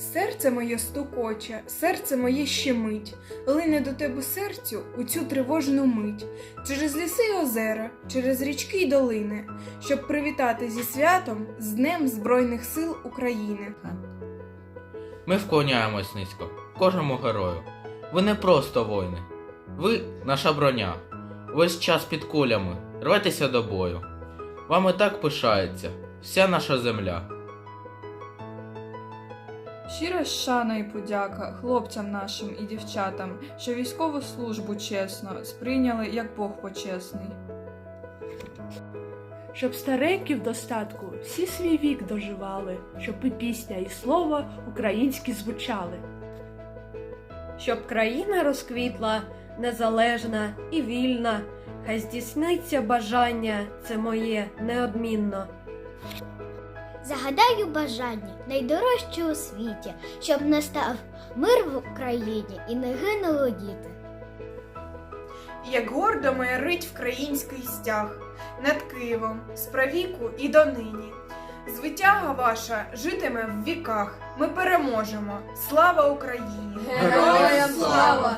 Серце моє стукоче, серце моє щемить, лине до тебе серцю у цю тривожну мить, через ліси й озера, через річки й долини, щоб привітати зі святом з Днем Збройних сил України. Ми вклоняємось низько, кожному герою. Ви не просто воїни. Ви наша броня. Весь час під кулями. Рветеся до бою. Вами так пишається вся наша земля. Щира шана і подяка хлопцям нашим і дівчатам, що військову службу чесно сприйняли як Бог почесний. Щоб старенькі в достатку всі свій вік доживали, щоб і пісня, і слово українські звучали. щоб країна розквітла, незалежна і вільна, хай здійсниться бажання, це моє неодмінно. Загадаю бажання найдорожче у світі, щоб настав мир в Україні і не гинули діти. Як гордо майорить вкраїнський стяг над Києвом, з правіку і донині. Звитяга ваша житиме в віках. Ми переможемо. Слава Україні! Героям слава!